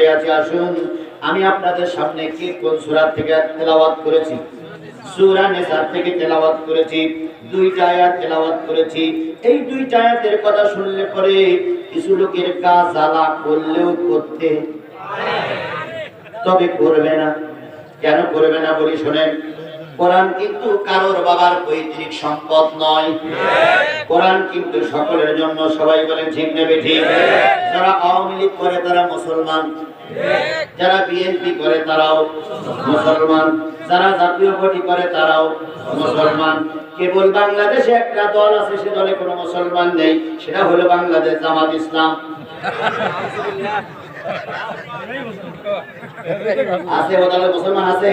করে আছি, আসুন। আমি আপনাদের সামনে কি কোন সুরাত থেকে তেলাওয়াত করেছি? এই কথা শুনলে পরে কিছু লোকের করলেও করতে তবে করবে না। কেন করবে না বলি শোনেন। কোরআন কিন্তু কারোর বাবার পৈতৃক সম্পদ নয়। কোরআন কিন্তু সকলের জন্য সবাই বলেন ঠিক নেবে ঠিক যারা আওয়ামী লীগ করে তারা মুসলমান। যারা বিএনপি করে তারাও মুসলমান। যারা জাতীয় পার্টি করে তারাও মুসলমান। কেবল বাংলাদেশে একটা দল আছে, সে দলে কোনো মুসলমান নেই। সেটা হলো বাংলাদেশ জামাত ইসলাম। আছে ও দলে মুসলমান আছে।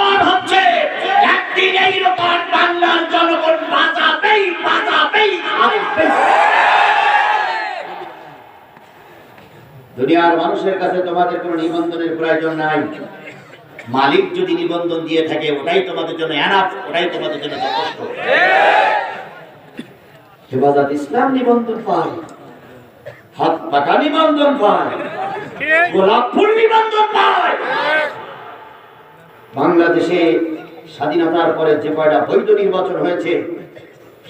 জিনিস হচ্ছে, একদিন এই রেকর্ড বাংলার জনগণ বাঁচাবেই বাঁচাবেই দুনিয়ার মানুষের কাছে তোমাদের কোনো নিবন্ধনের প্রয়োজন নাই। মালিক যদি নিবন্ধন দিয়ে থাকে, ওটাই তোমাদের জন্য এনাফ ওটাই তোমাদের জন্য যথেষ্ট। হেফাজত ইসলাম নিবন্ধন পায় হাত পাকা নিবন্ধন পায়, গোলাপ ফুল নিবন্ধন পায়। বাংলাদেশে স্বাধীনতার পরে যে কয়টা বৈধ নির্বাচন হয়েছে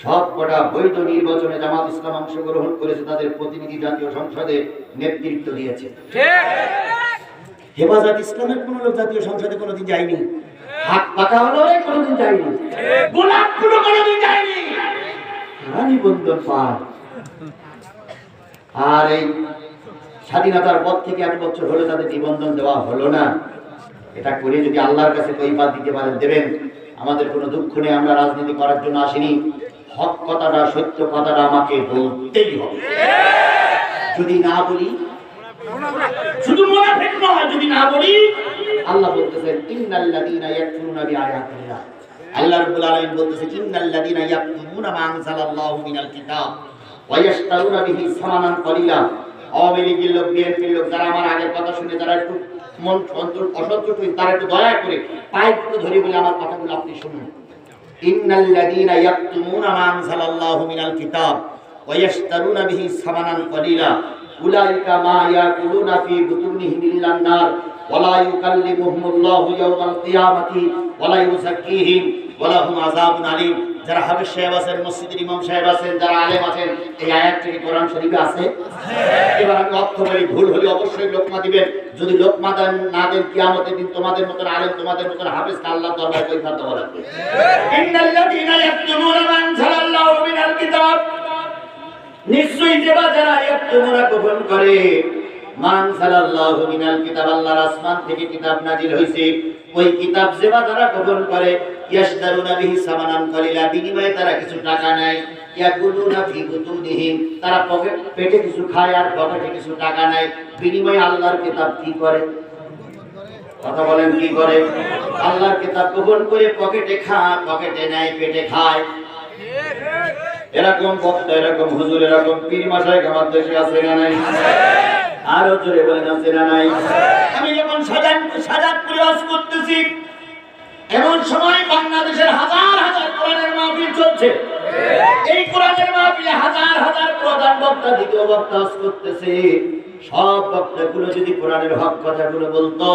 সব কটা বৈধ নির্বাচনে জামাত ইসলাম অংশগ্রহণ করেছে তাদের প্রতিনিধি জাতীয় সংসদে নেতৃত্ব দিয়েছে। হেফাজত ইসলামের কোন লোক জাতীয় সংসদে কোনোদিন যায়নি। হাত পাকা হলো কোনোদিন যায়নি। গোলাপ কোনোদিন আর এই স্বাধীনতার পর থেকে এক বছর হলে তাদের নিবন্ধন দেওয়া হলো না। এটা করে যদি আল্লাহর কাছে কৈপাত দিতে পারেন, দেবেন। আমাদের কোনো দুঃখ নেই, আমরা রাজনীতি করার জন্য আসিনি। হক কথাটা, সত্য কথাটা আমাকে বলতেই হবে। যদি না বলি, শুধু যদি না বলি, আল্লাহ বলতেছেন আল্লাহ আলামিন বলতেছে, ইন্নাল্লাযীনা ইয়াকতুমুনা মা আনজালাল্লাহু মিনাল কিতাব ওয়া বিহি সামানান কলিলা। লোক লোক, যারা আমার আগের কথা শুনে তারা একটু মন অসন্তুষ্ট হয়ে তারা একটু দয়া করে পায়ে দুটো ধরে বলে আমার কথাগুলো আপনি শুনুন। ইন্নাল্লাযীনা ইয়াকতুমুনা মা আনজালাল্লাহু মিনাল কিতাব ওয়া ইয়াশতারুনা বিহি সামানান কলিলা। উলাইকা মা ইয়াকুলুনা ফি বুতুনিহিম ইল্লান নার ওয়ালা ইউকাল্লিমুহুমুল্লাহু ইয়াওমাল কিয়ামাতি ওয়ালা ইউযাক্কিহিম ওয়ালা হুম আযাবুন আলীম। যারা হাফেজ সাহেব আছেন, মসজিদের ইমাম সাহেব আছেন, যারা আলেম আছেন, এই আয়াতটি কোরআন শরীফে আছে? এবার আমি অর্থ বলি, ভুল হলে অবশ্যই লোকমা দিবেন। যদি লোকমা দেন, না দেন, কিয়ামতের দিন তোমাদের মতন আলেম, তোমাদের মতন হাফেজ আল্লাহ দরবারে কৈফাত দেওয়া লাগবে ইন্নাল্লাযীনা ইয়াকতুমুনা মা নিশ্চয়ই যেবা যারা ইয়াকতুমুনা গোপন করে মান সালাল্লাহু মিনাল কিতাব, আল্লাহর আসমান থেকে কিতাব নাজিল হইছে। ওই কিতাব যেবা যারা গোপন করে ইয়াশদারুনা বিহি সামানান কলিলা, বিনিময়ে তারা কিছু টাকা নেয়। ইয়াকুলুনা ফি বুতুনিহিম, তারা পকেট পেটে কিছু খায় আর পকেটে কিছু টাকা নেয়। বিনিময়ে আল্লাহর কিতাব কি করে? কথা বলেন, কি করে? আল্লাহর কিতাব গোপন করে পকেটে খা, পকেটে নেয়, পেটে খায়। এরকম বক্তা এরকম হুজুর, এরকম পীর মাসায় আমার দেশে আছে না নাই? আরও জোরে বলেন না নাই? আমি যখন সাজান সাজাত প্রয়াস করতেছি এমন সময় বাংলাদেশের হাজার হাজার কোরআনের মাহফিল চলছে। এই কোরআনের মাহফিলে হাজার হাজার প্রধান বক্তা, দ্বিতীয় বক্তা করতেছে। সব বক্তাগুলো যদি কোরআনের হক কথাগুলো বলতো,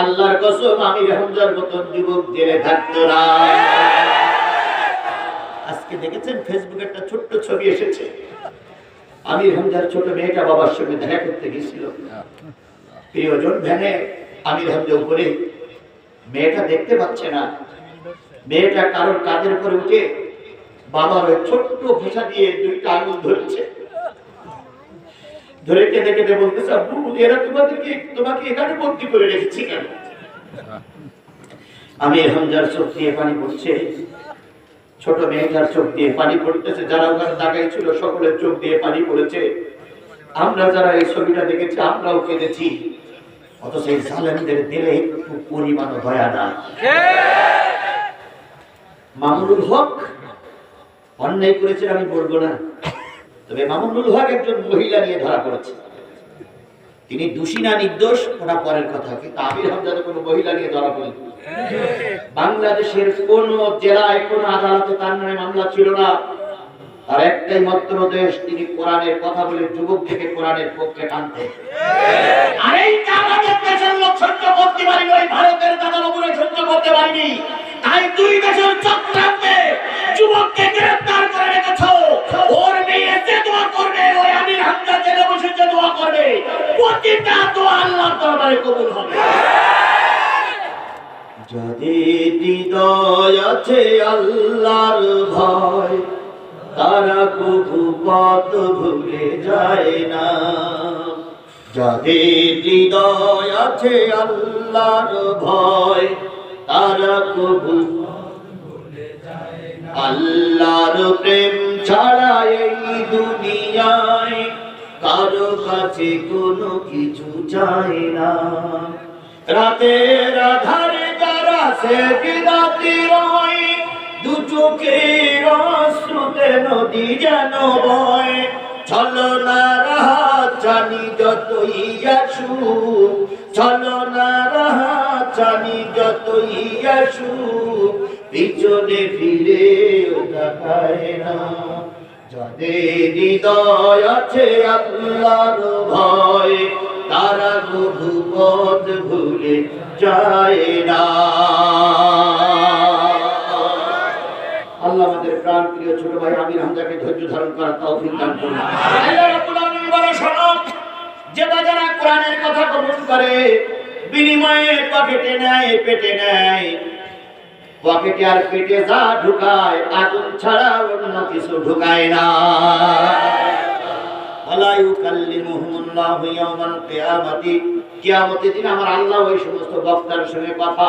আল্লাহর কসম, আমি হামজার মতন যুবক জেলে থাকতো না। আজকে দেখেছেন ফেসবুকে একটা ছোট্ট ছবি এসেছে। আমির হামজার ছোট মেয়েটা বাবার সঙ্গে দেখা করতে গেছিল প্রিয়জন ভ্যানে আমির হামজা উপরে মেয়েটা দেখতে পাচ্ছে না। মেয়েটা কারোর কাঁধের উপরে উঠে বাবার ওই ছোট্ট ফেসা দিয়ে দুইটা আঙুল ধরেছে। ধরে বলতেছে এরা তোমাদেরকে, তোমাকে এখানে করে রেখেছি কেন? আমি হামজার চোখ দিয়ে পানি পড়ছে। ছোট মেয়েটার চোখ দিয়ে পানি পড়তেছে। যারা ওখানে ছিল, সকলের চোখ দিয়ে পানি পড়েছে। আমরা যারা এই ছবিটা দেখেছি, আমরাও কেঁদেছি। অথচ এই সালেমদের দিলে একটু দয়া মামুনুল হক, অন্যায় আমি না। তবে মামুনুল হক একজন মহিলা নিয়ে ধরা পড়েছে। তিনি দোষী না, নির্দোষ, ওটা পরের কথা। কিন্তু আমির হামজাদে কোনো মহিলা নিয়ে ধরা পড়েনি বাংলাদেশের কোন জেলায় কোন আদালতে তার নামে মামলা ছিল না। তার একটাই মাত্র দেশ তিনি কোরআনের কথা বলে যুবক থেকে কোরআনের পক্ষে টানতেন আর এই আমাদের দেশের লোক সহ্য করতে পারিনি, ওই ভারতের দাদার উপরে সহ্য করতে পারিনি। তাই দুই দেশের চক্রান্তে যুবককে গ্রেফতার করে রেখেছো। ওর মেয়ে যে দোয়া করবে, ওই আমির হামজা জেলে বসে যে দোয়া করবে। প্রতিটা দোয়া আল্লাহর দরবারে কবুল হবে। যাদের হৃদয় আছে আল্লাহর ভয় তারা কবু পথ ভুলে যায় না। যাদের হৃদয় আছে আল্লাহর ভয়, তারা কবু আল্লাহর প্রেম ছাড়া এই দুনিয়ায় কারও কাছে কোনো কিছু চায় না। রাতের আধারে তারা সে বিরাতি রয় দু চোখের অশ্রুতে নদী যেন বয়। ছলনার হাত জানি যতই আসু ছলনার হাত জানি যতই আসু পিছনে ফিরে তাকায় না। যাদের হৃদয় আছে আল্লাহর ভয়, তারা প্রভু পদ ভুলে যায় না। প্রিয় ছোট ভাই আমির হামজাকে ধৈর্য ধারণ করার তৌফিক দান করুন আল্লাহ রাব্বুল আলামিন বলে, শোনো যে যারা কোরআনের কথা কবুল করে, বিনিময়ে পকেটে নেয়, পেটে নেয়। পকেটে আর পেটে যা ঢুকায়, আগুন ছাড়া অন্য কিছু ঢুকায় না। দিন আমার আল্লাহ ওই সমস্ত বক্তার সঙ্গে কথা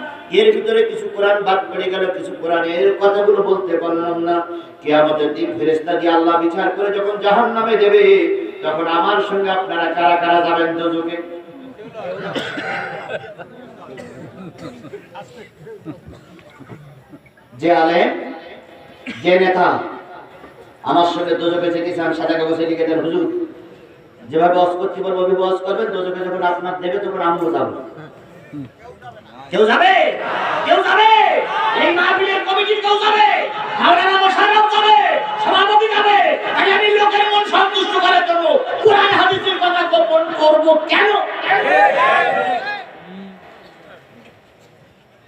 এর ভিতরে কিছু কোরআন বাদ পড়ে গেল, কিছু কোরআনের কথাগুলো বলতে পারলাম না। কিয়ামতের দিন ফেরেশতা দিয়ে আল্লাহ বিচার করে যখন জাহান নামে দেবে, তখন আমার সঙ্গে আপনারা কারা কারা যাবেন দুজকে যে আলেম, যে নেতা, আমার সঙ্গে দুজকে যেতে সাদাকে বসে লিখে দেন, হুজুর, যেভাবে বস করতে পারব ওইভাবে বস করবেন দুজকে যখন আপনার দেবে, তখন আমিও যাব। কেউ যাবে? কেউ যাবে? এই মাহফিলের কমিটির কেউ যাবে? মাওলানা মোশাররফ যাবে? সভাপতি যাবে? তাই আমি লোকের মন সন্তুষ্ট করার জন্য কোরআন, হাদিসের কথা গোপন করব কেন?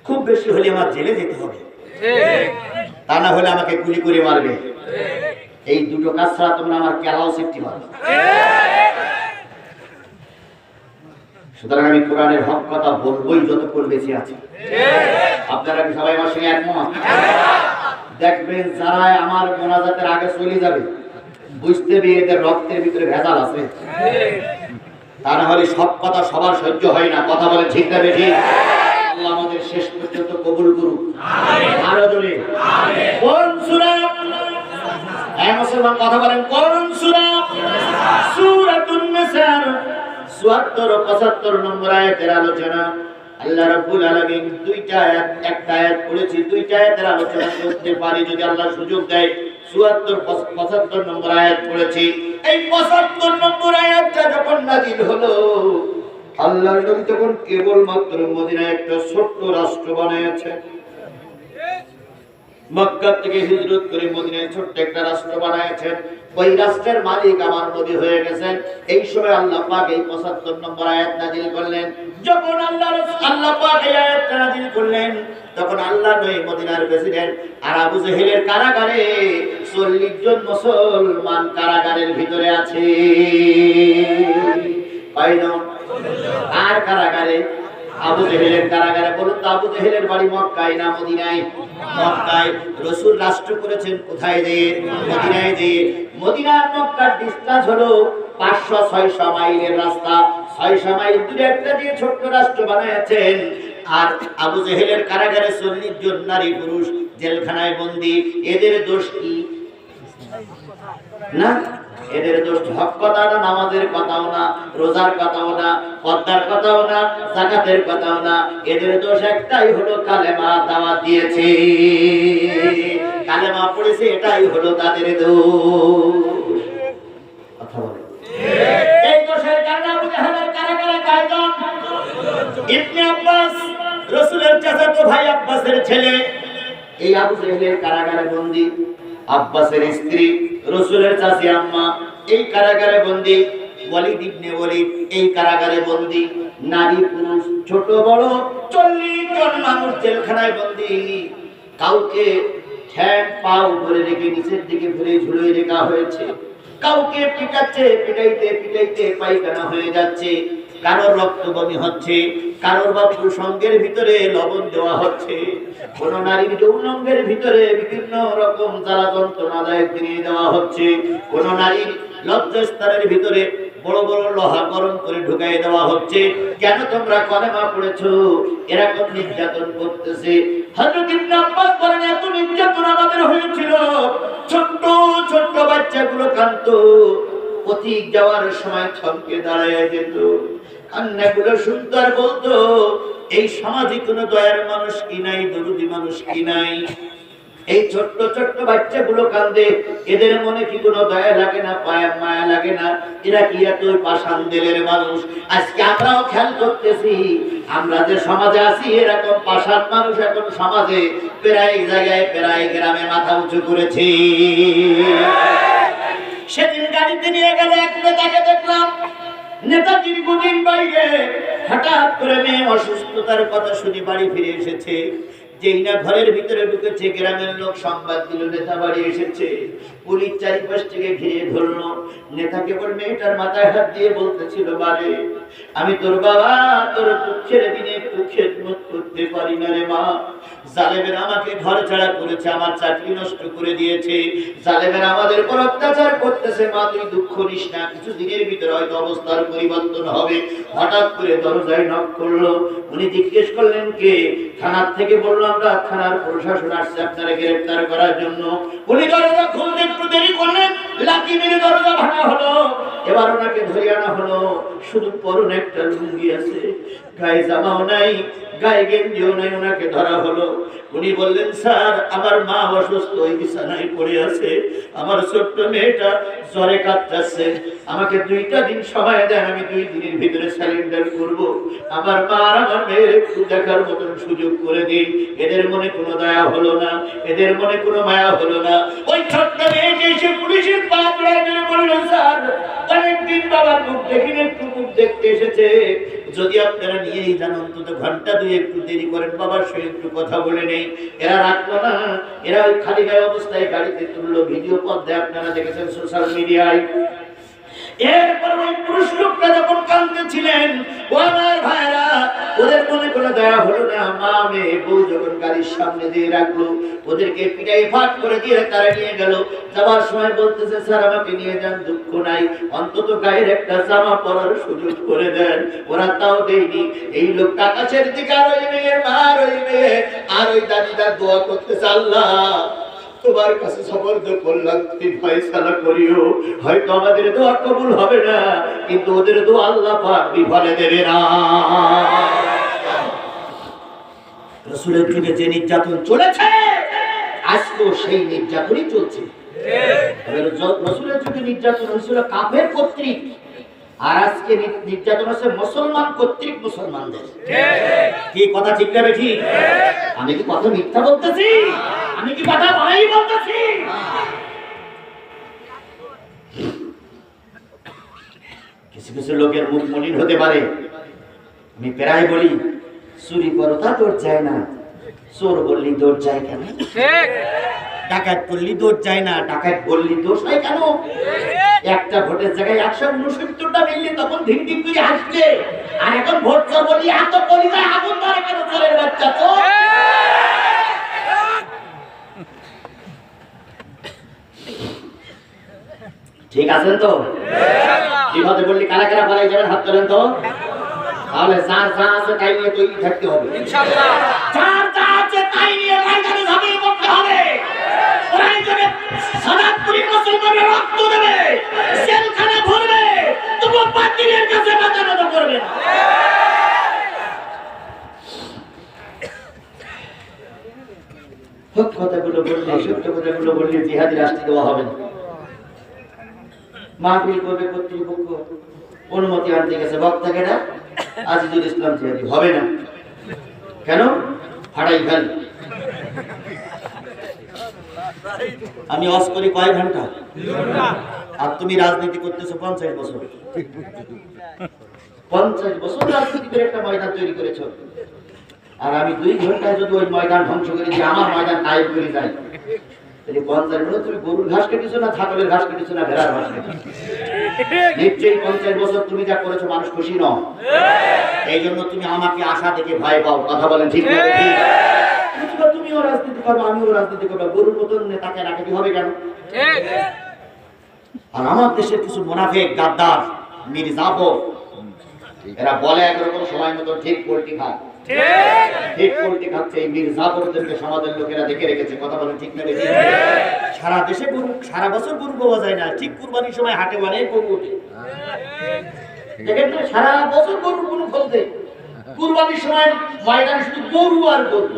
খুব বেশি হলে আমার জেলে যেতে হবে। তা না হলে আমাকে গুলি করে মারবে। এই দুটো কাজ ছাড়া তোমরা আমার কেলাও সেফটি পাবে। সুতরাং আমি কোরআনের হক কথা বলবোই যতক্ষণ বেঁচে আছি। আপনারা কি সবাই আমার সঙ্গে একমত? দেখবেন যারা আমার মোনাজাতের আগে চলে যাবে, বুঝতে পেরে এদের রক্তের ভিতরে ভেজাল আছে। তা না হলে সব কথা সবার সহ্য হয় না, কথা বলে ঠিক না বেশি আল্লাহ আমাদের শেষ পর্যন্ত কবুল করুক। আরও জোরে। কোন সূরা? হ্যাঁ মুসলমান, কথা বলেন, কোন সূরা? সূরাতুন 74 ও 75 নম্বর আয়াতের আলোচনা। আল্লাহ রাব্বুল আলামিন দুইটা আয়াত, একটা আয়াত পড়েছি, দুইটা আয়াতের আলোচনা করতে পারি যদি আল্লাহ সুযোগ দেয়। 74 75 নম্বর আয়াত পড়েছি। এই 75 নম্বর আয়াতটা যখন নাযিল হলো, আল্লাহর নবী তখন কেবলমাত্র মদিনায় একটা ছোট্ট রাষ্ট্র বানিয়েছে মক্কা থেকে হিজরত করে মদিনায় ছোট্ট একটা রাষ্ট্র বানিয়েছেন ওই রাষ্ট্রের মালিক আমার নবী হয়ে গেছেন। এই সময় আল্লাহ পাক এই 75 নম্বর আয়াত নাযিল করলেন। যখন আল্লাহ আল্লাহ পাক এই আয়াতটা নাযিল করলেন, তখন আল্লাহ নয় মদিনার প্রেসিডেন্ট আর আবু জেহেলের কারাগারে চল্লিশ জন মুসলমান কারাগারের ভিতরে আছে। আর কারাগারে আবু জেহেলের কারাগারে বলুন তো, আবু জেহেলের বাড়ি মক্কায় না মদিনায়? মক্কায়। রসুল রাষ্ট্র করেছেন কোথায় যেয়ে মদিনায় যেয়ে মদিনার মক্কার ডিস্টেন্স হলো পাঁচশো ছয়শো মাইলের রাস্তা। ছয়শো মাইল দূরে একটা দিয়ে ছোট্ট রাষ্ট্র বানাইছেন আর আবু জেহেলের কারাগারে চল্লিশ জন নারী পুরুষ, জেলখানায় বন্দি। এদের দোষ কি? না? এদের দোষ হক কথা না, নামাজের কথাও না, রোজার কথাও না, পদ্মার কথাও না, জাকাতের কথাও না। এদের দোষ একটাই হলো কালেমা দাওয়াত দিয়েছে। কালেমা পড়েছে, এটাই হলো তাদের দোষ। এই দোষের কারণে আবু জাহেলের আবু জাহেলের কারাগারে বন্দী। আব্বাসের স্ত্রী, রসুলের চাচি, আম্মা, এই কারাগারে বন্দী ছোট, বড় কাউকে পা উপরে রেখে নিচের দিকে রেখা হয়েছে। কাউকে পিটাইতে পিটাইতে পায়খানা হয়ে যাচ্ছে। কারোর রক্ত বমি হচ্ছে, কারোর বা প্রসঙ্গের ভিতরে লবণ দেওয়া হচ্ছে। কোন নারীর যৌনঙ্গের ভিতরে বিভিন্ন রকম জ্বালা যন্ত্রণাদায়ক জিনিস দেওয়া হচ্ছে। কোন নারীর লজ্জাস্থানের ভিতরে বড় বড় লোহা গরম করে ঢুকাই দেওয়া হচ্ছে। কেন তোমরা কলেমা পড়েছো? এরকম নির্যাতন করতেছে। হযরত নির্যাতন আমাদের হয়েছিল। ছোট্ট ছোট্ট বাচ্চাগুলো কাঁদতো। পথিক যাওয়ার সময় থমকে দাঁড়ায় যেত। কান্নাগুলো সুন্দর বলতো এই সমাজে কোনো দয়ার মানুষ কি নাই, দরুদি মানুষ কি নাই? এই ছোট্ট ছোট্ট বাচ্চাগুলো কান্দে, এদের মনে কি কোনো দয়া লাগে না পায়া মায়া লাগে না? এরা কি এত মানুষ? আজকে আমরাও খেয়াল করতেছি, আমরা যে সমাজে আছি, এরকম পাষাণ মানুষ এখন সমাজে প্রায় জায়গায়, প্রায় গ্রামে মাথা উঁচু করেছি। সেদিন গাড়িতে নিয়ে গেল এক নেতাকে দেখলাম নেতা দীর্ঘদিন বাইরে হঠাৎ করে মেয়ে অসুস্থতার কথা শুনে বাড়ি ফিরে এসেছে। যেই না ঘরের ভিতরে ঢুকেছে, গ্রামের লোক সংবাদ দিল, নেতা বাড়ি এসেছে। পুলিশ চারিপাশ থেকে ঘিরে ধরলো। নেতা কেবল মেয়েটার মাথায় হাত দিয়ে বলতেছিল, বারে, আমি তোর বাবা, তোর দুঃখের দিনে অবস্থার পরিবর্তন হবে। হঠাৎ করে দরজায় নক করল। উনি জিজ্ঞেস করলেন, কে? থানার থেকে বলল, আমরা থানার প্রশাসন আসছে আপনারা গ্রেফতার করার জন্য। উনি দরজা খুলতে একটু দেরি করলেন। লাঠি মেরে দরজা ভাঙা হলো। এবার ওনাকে ধরে আনা হলো। শুধু পরন একটা লুঙ্গি আছে। গায়ে জামাও নাই, গায়ে গেঞ্জিও নাই ওনাকে ধরা হলো। উনি বললেন, স্যার, আমার মা অসুস্থ, ওই বিছানায় পড়ে আছে। আমার ছোট্ট মেয়েটা জ্বরে কাঁদতেছে আমাকে দুইটা দিন সময় দেন, আমি দুই দিনের ভিতরে স্যালেন্ডার করব। আমার মা আর আমার মেয়ের একটু দেখার মতন সুযোগ করে দিন। এদের মনে কোনো দয়া হলো না, এদের মনে কোনো মায়া হলো না। ওই ছোট্ট মেয়েকে এসে পুলিশের পা ধরে বলল স্যার? অনেকদিন বাবার মুখ দেখিনি, একটু মুখ দেখতে এসেছে। যদি আপনারা নিয়েই যান, অন্তত ঘণ্টা দুই একটু দেরি করেন বাবার সঙ্গে একটু কথা বলে নেই। এরা রাখল না। এরা ওই খালি গায়ে অবস্থায় গাড়িতে তুললো। ভিডিও পর্দায় আপনারা দেখেছেন সোশ্যাল মিডিয়ায় এরপর ওই পুরুষ লোকটা যখন কাঁদতেছিলেন ও আমার ভাইরা, ওদের মনে কোনো দয়া হলো না, মা মেয়ে, বউ যখন গাড়ির সামনে দিয়ে রাখল, ওদেরকে পিটাই ফাট করে দিয়ে তারা নিয়ে গেল। যাবার সময় বলতেছে, স্যার, আমাকে নিয়ে যান, দুঃখ নাই। অন্তত গায়ের একটা জামা পরার সুযোগ করে দেন। ওরা তাও দেয়নি। এই লোক আকাশের দিকে আর ওই মেয়ের মা আর ওই মেয়ে। আর ওই দাদিদার দোয়া করতেছে, আল্লাহ। তোমার কাছে সমর্থ করলাম তুমি ফয়সালা করিও। হয়তো আমাদের দোয়া কবুল হবে না কিন্তু ওদের দোয়া আল্লাহ পাক বিফলে দেবে না। রসুলের যুগে যে নির্যাতন চলেছে আজকেও সেই নির্যাতনই চলছে। রসুলের যুগে নির্যাতন হয়েছিল কাফের কর্তৃক আর আজকে নির্যাতন হচ্ছে মুসলমান কর্তৃক মুসলমানদের। কি কথা ঠিক না ঠিক? আমি কি কথা মিথ্যা বলতেছি? আমি কি কথা বানাই বলতেছি? কিছু কিছু লোকের মুখ মলিন হতে পারে। আমি প্রায় বলি চুরি করো তা তোর যায় না। চোর বললি দৌড় যায় কেন? ডাকাত করলি দৌড় যায় না। ডাকাত বললি দোষ হয় কেন? একটা ভোটের জায়গায় একশো উনসত্তরটা মিললে তখন ধিক ধিক করে হাসলে। আর এখন ভোট চোর বলি এত কলিজায় আগুন ধরে কেন চোরের বাচ্চা চোর ঠিক আছেন তো? বিপদে বললি কারা কারা পালাই যাবেন হাত তোলেন তো? তাহলে যার যা আছে তাই নিয়ে তৈরি থাকতে হবে। যার যা আছে তাই নিয়ে ময়দানে ঝাঁপিয়ে পড়তে হবে। প্রয়োজনে সাদাতপুরি মুসলমানের রক্ত দেবে জেলখানা ভরবে তবু বাতিলের কাছে মাথা নত করবে না। হক কথাগুলো বললে সত্য কথাগুলো বললে জিহাদি রাষ্ট্র দেওয়া হবে না। মাহফিল করবে কর্তৃপক্ষ। অনুমতি আনতে গেছে। বক্তাকে না আজিজুল ইসলাম জিহাদি হবে না। কেন? ফাটাই ফেল আমি অস করি কয় ঘণ্টা? আর তুমি রাজনীতি করতেছো পঞ্চাশ বছর। পঞ্চাশ বছর রাজনীতি একটা ময়দান তৈরি করেছ। আর আমি দুই ঘন্টায় যদি ওই ময়দান ধ্বংস করে দিয়ে আমার ময়দান কায়েম করে যাই পঞ্চাশ বছর তুমি গরুর ঘাস কেটেছো না ছাগলের ঘাস কেটেছো না ভেড়ার ঘাস নিশ্চয়ই পঞ্চাশ বছর তুমি যা করেছ, মানুষ খুশি নও। এই জন্য তুমি আমাকে আশা দেখে ভয় পাও। কথা বলেন ঠিক না তুমিও রাজনীতি করব আমিও রাজনীতি করব। গরুর মতন নেতাকে রাখাতে হবে কেন? আর আমার দেশের কিছু মোনাফেক, গাদ্দার মীর জাফর এরা বলে একরকম, সময় মতো ঠিক পোল্ট্রি খায়। ঠিক পোল্ট্রি খাচ্ছে এই মীর জাফরদেরকে সমাজের লোকেরা দেখে রেখেছে কথা বলেন ঠিক না সারা দেশে গরু সারা বছর গরু পাওয়া যায় না ঠিক কুরবানির সময় হাটে অনেক গরু ওঠে দেখেন সারা বছর গরু গরু ফলতে। কুরবানির সময় ময়দানে শুধু গরু আর গরু।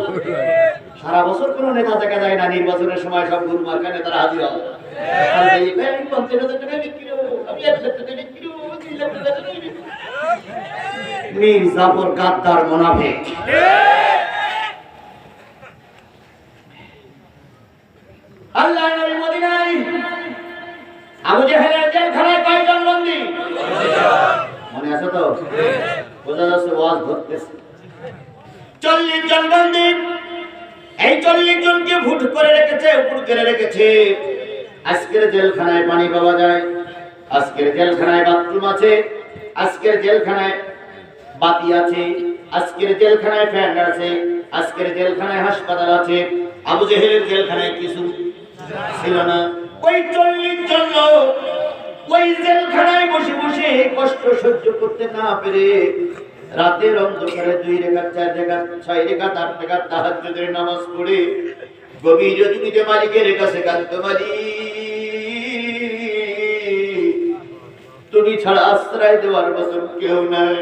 সারা বছর কোনো নেতা দেখা যায় না নির্বাচনের সময় সব গরু মার্কা নেতারা হাজির হয়। আমি পঞ্চাশ হাজার টাকা বিক্রি করব, আমি এক লাখ টাকা বিক্রি করব, তিন লাখ টাকা বিক্রি করব। মীর জাফর গাদ্দার মোনাফেক। আল্লাহ নবী মদিনায় আবু জেহেলের জেলখানায় কয়জন বন্দী? মনে আছে তো? বোঝা যাচ্ছে ওয়াজ ধরতেছে। চল্লিশ জন বন্দী। এই চল্লিশ জনকে ভুট করে রেখেছে, উপর করে রেখেছে। আজকের জেলখানায় পানি পাওয়া যায়, আজকের জেলখানায় বাথরুম আছে, আজকের জেলখানায় বাতি আছে, আজকের জেলখানায় ফ্যান আছে, আজকের জেলখানায় হাসপাতাল আছে, আবু জেহেলের জেলখানায় কিছু ছিল না। ওই চল্লিশ জন ওই জেলখানায় বসে বসে কষ্ট সহ্য করতে না পেরে রাতের অন্ধকারে দুই রেখা চার রেখা ছয় রেখা আট রেখা তাহাজ্জুদের নামাজ পড়ে গভীর রজনীতে মালিকের কাছে কান্ত মালিক, তুমি ছাড়া আশ্রয় দেওয়ার মতন কেউ নাই।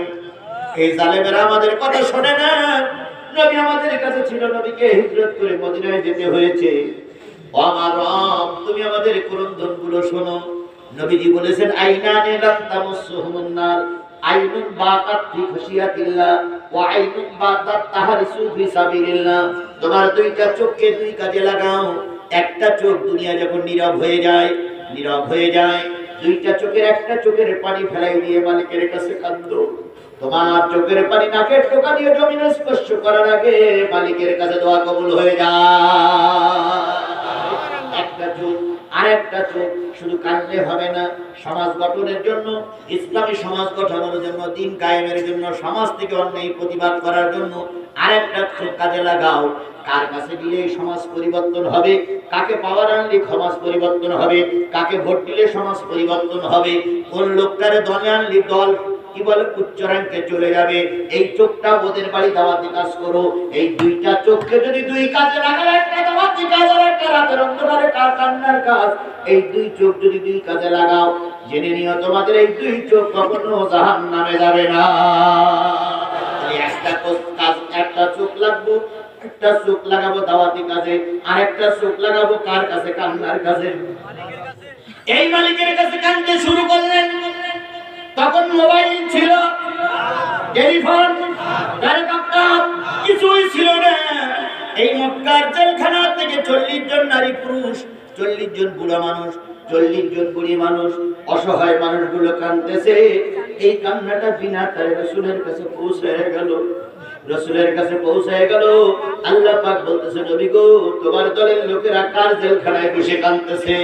এই জালেমেরা আমাদের কথা শোনে না। নবী আমাদের কাছে ছিল, নবীকে হিজরত করে মদিনায় যেতে হয়েছে। আমার রব, তুমি আমাদের ক্রন্দনগুলো শোনো। নবীজি বলেছেন, আইনানে লাম তামুসুহুমুন নার আইনুন বাকাত ফি খুশিয়াতিল্লাহ ওয়া আইনুন বাকাত তাহারিসু ফি সাবিলিল্লাহ। তোমার দুইটা চোখকে দুই কাজে লাগাও। একটা চোখ দুনিয়া যখন নীরব হয়ে যায়, নীরব হয়ে যায়। দুইটা চোখের একটা চোখের পানি ফেলাই দিয়ে মালিকের কাছে কান্দো তোমার চোখের পানি নাকের টোকা দিয়ে জমিনে স্পর্শ করার আগে মালিকের কাছে দোয়া কবুল হয়ে যায় একটা চোখ, আরেকটা চোখ, শুধু কান্দলে হবে না, সমাজ গঠনের জন্য, ইসলামী সমাজ গঠনের জন্য, দিন কায়েমের জন্য, সমাজ থেকে অন্যায় প্রতিবাদ করার জন্য আরেকটা চোখ কাজে লাগাও। কার কাছে দিলে সমাজ পরিবর্তন হবে? কাকে পাওয়ার আনলে সমাজ পরিবর্তন হবে? কাকে ভোট দিলে সমাজ পরিবর্তন হবে? কোন লোকটারে দলে আনলে দল কি বলে? উচ্চ র্যাঙ্কে চলে যাবে। এই চোখটা ওদের বাড়ি দাওয়াতি কাজ করো। এই দুইটা চোখকে যদি দুই কাজে লাগালে একটা দাওয়াতি কাজ আর একটা রাতের অন্ধকারে কার কান্নার কাজ? এই দুই চোখ যদি দুই কাজে লাগাও জেনে নিও তোমাদের এই দুই চোখ কখনো জাহান নামে যাবে না। একটা কাজ একটা চোখ লাগবো একটা চোখ লাগাবো দাওয়াতি কাজে আর একটা চোখ লাগাবো কার কাছে? কান্নার কাছে। এই মালিকের কাছে কানতে শুরু করলেন। তখন মোবাইল ছিল, টেলিফোন, হেলিকপ্টার, কিছুই ছিল না। এই মক্কার জেলখানা থেকে চল্লিশ জন নারী পুরুষ, চল্লিশ জন বুড়া মানুষ, চল্লিশ জন বুড়ি মানুষ, অসহায় মানুষগুলো কাঁদতেছে। এই কান্নাটা বিনা তার রসুলের কাছে পৌঁছায় গেল। রসুলের কাছে পৌঁছায় গেল। আল্লাহ পাক বলতেছে, নবী গো, তোমার দলের লোকেরা কার জেলখানায় বসে কাঁদতেছে?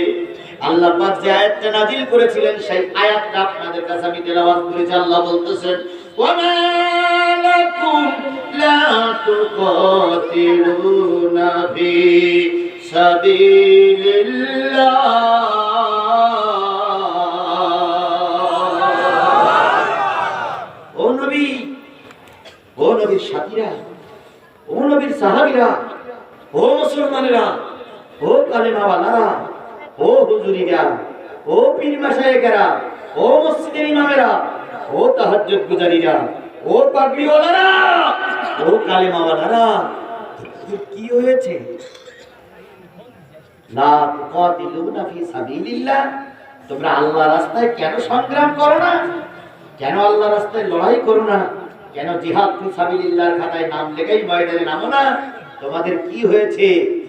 আল্লাহ পাক যে আয়াতটা নাজিল করেছিলেন, সেই আয়াতটা আপনাদের কাছে আমি তেলাওয়াত করেছি। আল্লাহ বলতেছেন, ওয়ামা লাকুম লা তুকাতিলুনা ফি সাবিলিল্লাহ। ও নবী, ও নবীর সাথীরা, ও নবীর সাহাবীরা, ও মুসলমানেরা, ও কালেমাওয়ালারা ও হুজুরিরা, ও পীর মাশায়েকেরা ও মসজিদের ইমামেরা, ও তাহাজ্জুদ গুজারিরা ও পাগড়িওয়ালারা, ও কালেমাওয়ালারা কি হয়েছে? না লা তুকাতিলুনা ফি সাবিলিল্লাহ, তোমরা আল্লাহ রাস্তায় কেন সংগ্রাম করো না? কেন আল্লাহ রাস্তায় লড়াই করো না? কেন জিহাদ ফি সাবিলিল্লাহর খাতায় নাম লেখাই ময়দানে নামো না? তোমাদের কি হয়েছে?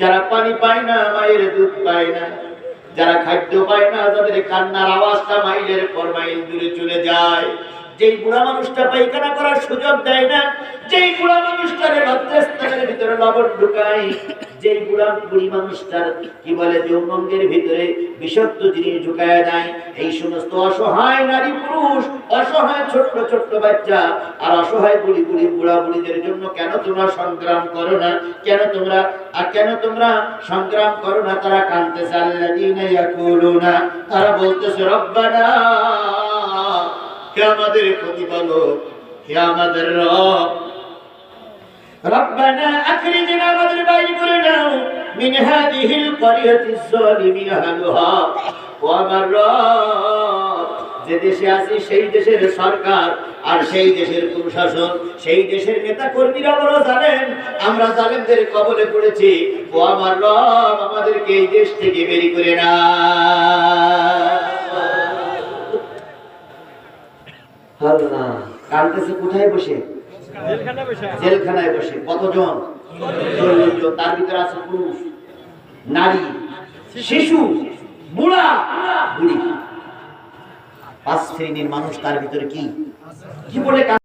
যারা পানি পায় না, মায়ের দুধ পায় না। যারা খাদ্য পায় না যাদের কান্নার আওয়াজটা মাইলের পর মাইল দূরে চলে যায়। যেই বুড়া মানুষটা পায়খানা করার সুযোগ দেয় না, যেই বুড়া মানুষটা ভিতরে লবণ ঢুকায়, যেই বুড়া বুড়ি মানুষটার কি বলে যৌনঙ্গের ভিতরে বিষাক্ত জিনিস ঢুকায় দেয় এই সমস্ত অসহায় নারী পুরুষ, অসহায় ছোট্ট ছোট্ট বাচ্চা, আর অসহায় বুড়ি বুড়ি বুড়া বুড়িদের জন্য কেন তোমরা সংগ্রাম করো না? কেন তোমরা, আর কেন তোমরা সংগ্রাম করো না? তারা আল্লাযীনা ইয়াকুলুনা তারা বলতেছে, রব্বানা কে আমাদের প্রতিপালক, হে আমাদের রব রব্বানা আখরিজনা আমাদের বাইর মিন হাদিহিল ক্বরিয়াতিজ যালিমিন আহলুহা। ও যে দেশে আছি, সেই দেশের সরকার আর সেই দেশের প্রশাসন, সেই দেশের নেতা কর্মীরা বড় জানেন আমরা জালেমদের কবলে পড়েছি। ও আমার রব, আমাদেরকে এই দেশ থেকে বেরি করে না আল্লাহ, কাঁদতেছে, কোথায় বসে? জেলখানায় বসে কতজন? তার ভিতরে আছে পুরুষ, নারী, শিশু, বুড়া, বুড়ি। পাঁচ শ্রেণির মানুষ তার ভিতরে কি? কি বলে কাঁদছে?